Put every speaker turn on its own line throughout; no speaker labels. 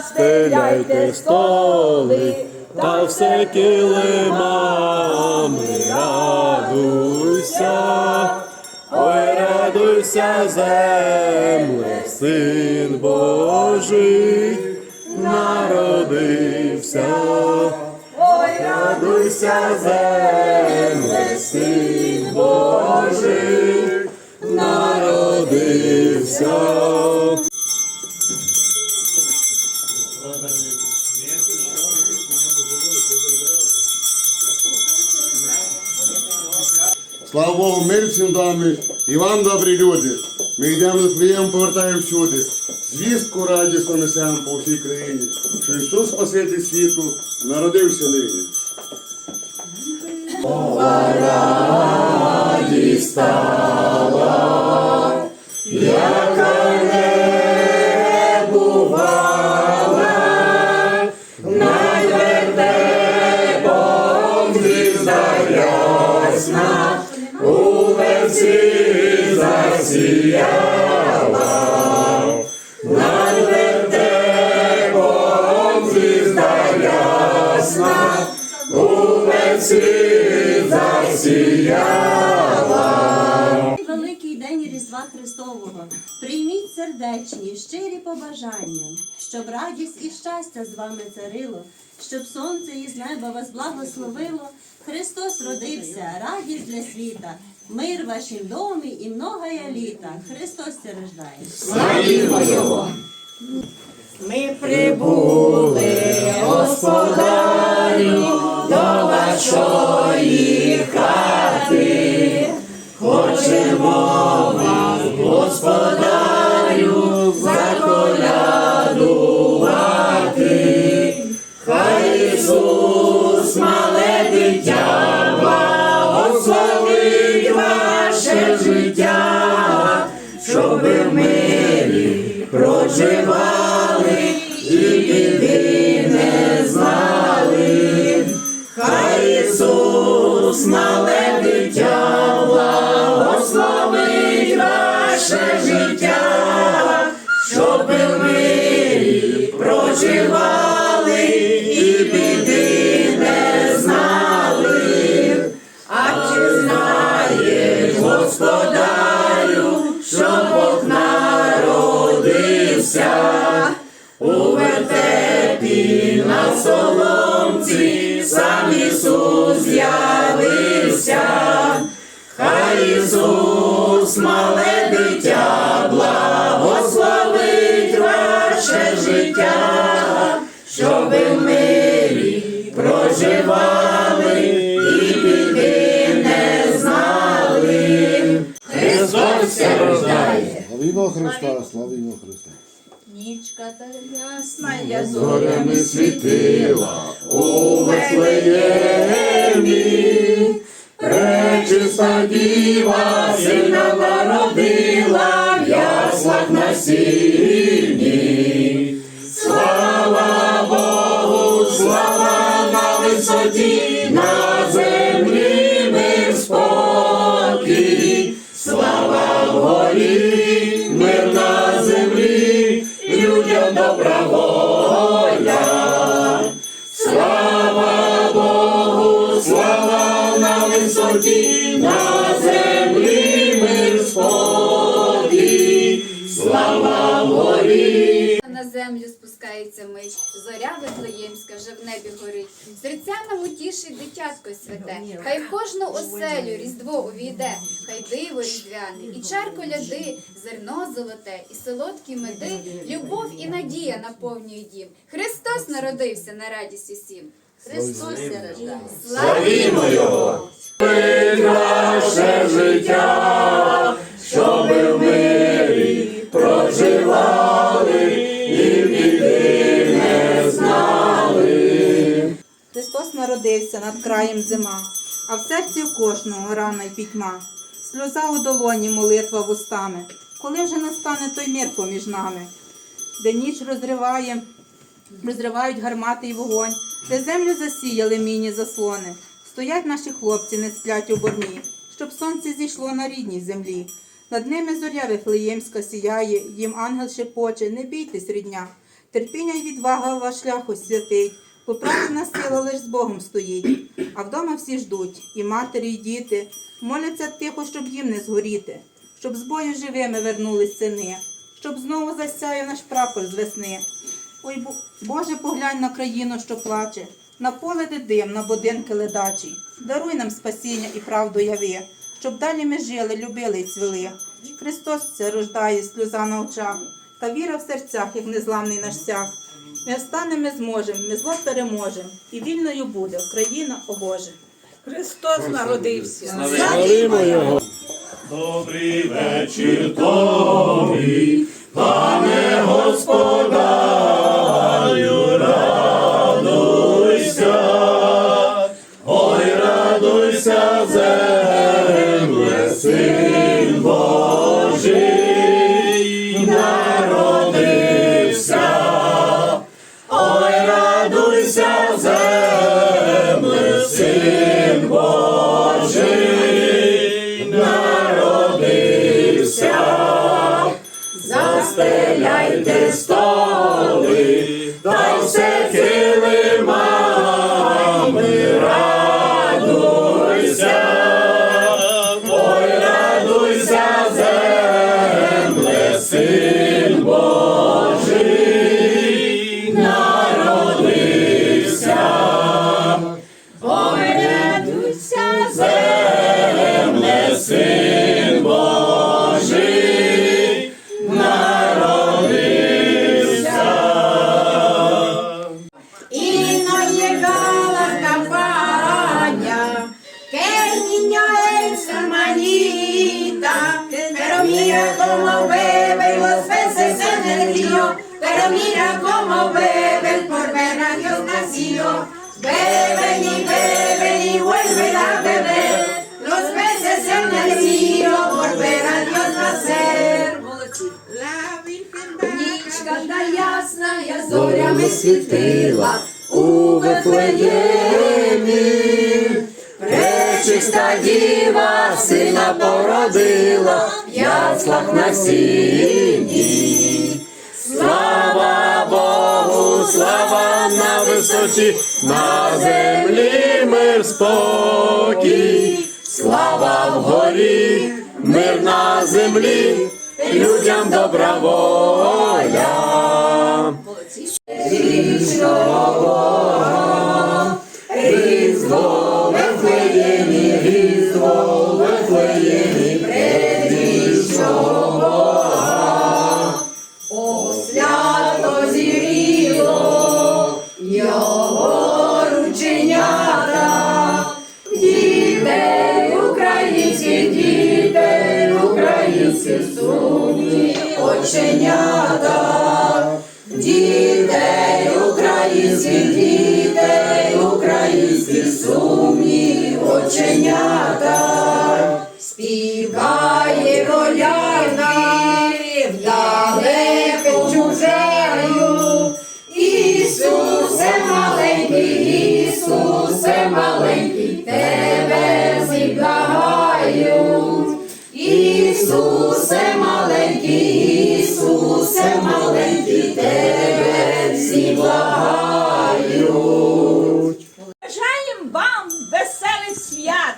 Стеляйте столи, та все килимами радуйся, ой, радуйся, земле, син Божий народився. Ой, радуйся, земле, син Божий народився.
Слава Богу, мир всім дамі і вам добрі люди. Ми йдемо з Вифлеєм, повертаємо всюди. Звістку радісно несемо по всій країні, що Ісус Спаситель світу народився нині.
Великий день Різдва Христового. Прийміть сердечні, щирі побажання, щоб радість і щастя з вами царило, щоб сонце із неба вас благословило. Христос родився, радість для світа, мир в вашім домі і многая літа. Христос це рождає.
Ми прибули, господарю, до вашої хати. Хочемо вас, господарю, Ісус, дитя, благословить ваше життя, щоб ви в мирі проживали і біди не знали. Христос ся рождає.
Славімо Христа, славімо Христа.
Нічка та ясна, я
Зорями світила у Вифлеємі, пречиста діва сина народила висоті, на землі мир спокій, слава вгорі, мир на землі, людям добра воля. Слава Богу, слава на висоті, на землі мир спокій, слава вгорі.
На землю спускається мить, зоря Вифлеємська вже в небі горить. Серця нам утішить дитятко святе, хай в кожну оселю різдво увійде, хай диво різдвяне, і чар коляди, зерно золоте, і солодкі меди, любов і надія наповнює дім. Христос народився на радість усім.
Христос рождає.
Славімо Його!
Наше життя, щоб ми в мирі проживали
Народився над краєм зима, а в серці у кожного рана й пітьма. Сльоза у долоні, молитва вустами. Коли вже настане той мир поміж нами, де ніч розриває, розривають гармати й вогонь, де землю засіяли міні заслони. Стоять наші хлопці, не сплять у борні, щоб сонце зійшло на рідній землі. Над ними зоря Вифлеємська сіяє, їм ангел шепоче, не бійтесь, рідня. Терпіння й відвага ваш шлях освятить, бо правильна сила лиш з Богом стоїть. А вдома всі ждуть, і матері, і діти, моляться тихо, щоб їм не згоріти, щоб з бою живими вернулись сини, щоб знову засяяв наш прапор з весни. Ой, Боже, поглянь на країну, що плаче, на поле де дим, на будинки ледачі. Даруй нам спасіння і правду яви, щоб далі ми жили, любили і цвели. Христос це рождає, сльоза на очах, та віра в серцях, як незламний наш сяг. Ми встанемо, ми зможемо, ми зло переможемо, і вільною буде Україна, о Боже.
Христос народився.
Славимо Його. Добрий вечір тобі, пане Господарю, радуйся, ой, радуйся, земле, син Застеляйте столи, та все килимами,
Нічка та ясна, я зорями світила у Вифлеємі.
Пречиста діва сина породила, в яслах на сіні. Слава Богу, слава на висоті, на землі мир спокій. Слава вгорі, мир на землі, людям добра воля. Різдво
оченята, дітей українських, дітей українських сумні оченята. Співає колядки вдалеку чужею. Ісусе маленький, Ісусе маленький, благають.
Бажаємо вам веселих свят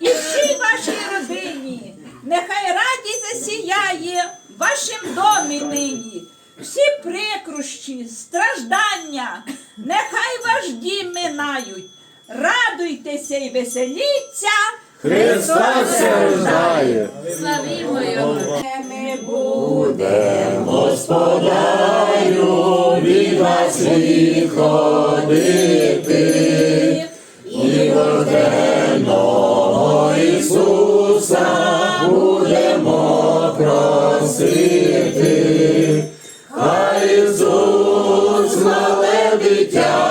і всій вашій родині. Нехай радість засіяє в вашім домі нині. Всі прикрущі, страждання, нехай ваш дім минають. Радуйтеся і веселіться.
Христос від ходити, і воденого Ісуса будемо просити. Хай Ісус, мале дитя,